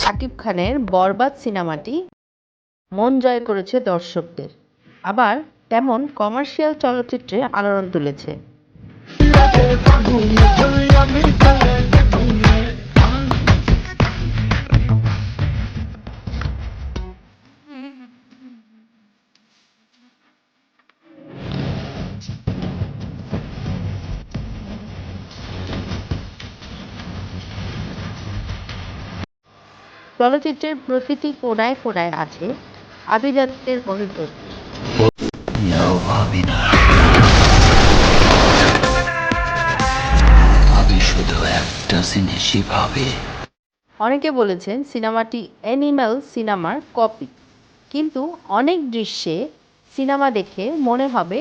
শাকিব খানের বরবাদ সিনেমাটি মন জয় করেছে দর্শকদের। আবার তেমন কমার্শিয়াল চলচ্চিত্রে আলোড়ন তুলেছে। চলচ্চিত্রের প্রতিটি কোণায় কোণায় আছে আভিজাত্যের ভাবি অনেকে বলেছেন সিনেমাটি অ্যানিম্যাল সিনেমার কপি। কিন্তু অনেক দৃশ্যে সিনেমা দেখে মনে হবে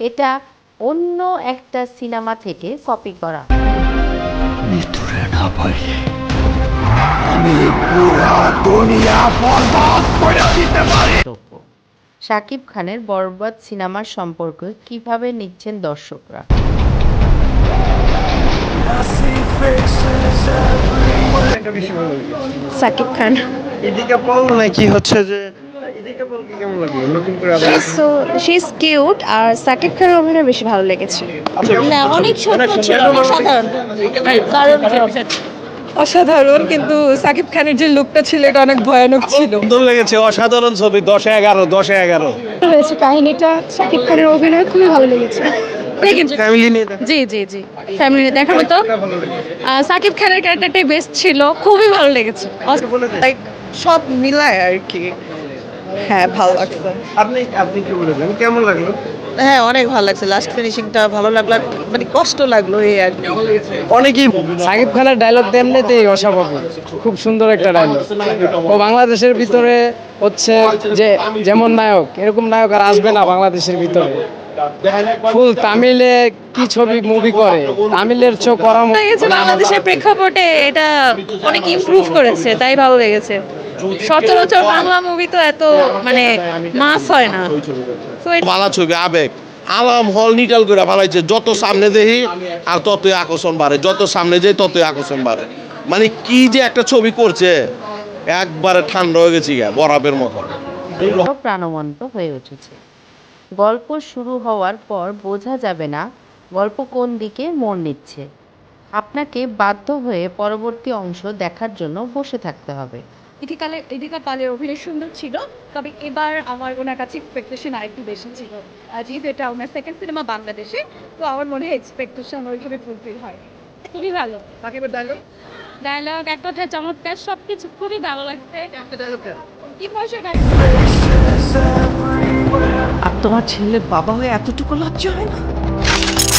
এটা অন্য একটা সিনেমা থেকে কপি করা। মৃত্যুরে না শাকিব খানের বরবাদ সিনেমার সম্পর্কে কীভাবে নিচ্ছেন দর্শকরা? সাকিব খান। এদিকে বল নাকি হচ্ছে যে এদিকে বলকে কেমন লাগল নতুন করে আবার সো শি ইজ কিউট আর সাকিব খানের অভিনয় বেশি ভালো লেগেছে। না অনেক ছিল অসাধারণ কারণ অসাধারণ কিন্তু সাকিব খানের যে লুকটা ছিল এটা অনেক ভয়ানক ছিল। সুন্দর লেগেছে অসাধারণ ছবি দশে এগারো দশে এগারো। হয়েছে কাহিনীটা সাকিব খানের অভিনয় খুবই ভালো লেগেছে। ফ্যামিলি নিয়ে জি জি জি ফ্যামিলি দেখার মতো। সাকিব খানের ক্যারেক্টারটাই বেস্ট ছিল খুবই ভালো লেগেছে। লাইক সব মিলায় আর কি। হ্যাঁ ভালো লাগছে। আপনি আপনি কি বলেছেন কেমন লাগল? হ্যাঁ অনেক ভালো লাগছে। লাস্ট ফিনিশিংটা ভালো লাগল। মানে কষ্ট লাগল এই আর কি। অনেকেই সাকিব খানের ডায়লগ এমনিতেই অস্বাভাবিক। খুব সুন্দর একটা ডায়লগ ও বাংলাদেশের ভিতরে হচ্ছে যে যেমন নায়ক এরকম নায়ক আর আসবে না বাংলাদেশের ভিতরে। ফুল তামিলে কি ছবি মুভি করে? তামিলের চো করা বাংলাদেশের প্রেক্ষাপটে। এটা অনেক ইমপ্রুভ করেছে তাই ভালো লেগেছে। সচরাচর বাংলা মুভি তো এত মানে মাস হয় না। বালা ছবি আবেগ। আলাম হল নিটাল করে ফালাইছে যত সামনে দেখি আর ততই আকর্ষণ বাড়ে। যত সামনে যাই ততই আকর্ষণ বাড়ে। মানে কি যে একটা ছবি করছে একবারে ঠান্ডা হয়ে গেছি গা বরফের মতো। প্রাণবন্ত হয়ে উঠেছে। গল্প শুরু হওয়ার পর বোঝা যাবে না গল্প কোন দিকে মোড় নিচ্ছে। আপনাকে বাধ্য হয়ে পরবর্তী অংশ দেখার জন্য বসে থাকতে হবে। ইথিকালে ইথিকা পালের অভিনয় সুন্দর ছিল তবে এবার আমার ওনার কাছে এক্সপেকটেশন আরেকটু বেশি ছিল। আর যেহেতু এটা ওনার সেকেন্ড সিনেমা বাংলাদেশে তো আমার মনে হয় এক্সপেকটেশন ওইভাবে ফুলফিল হয়। খুবই ভালো। ডায়লগ এক কথায় চমৎকার সব কিছু খুবই ভালো লাগছে। আর তোমার ছেলে বাবা হয়ে এতটুকু লজ্জা হয় না?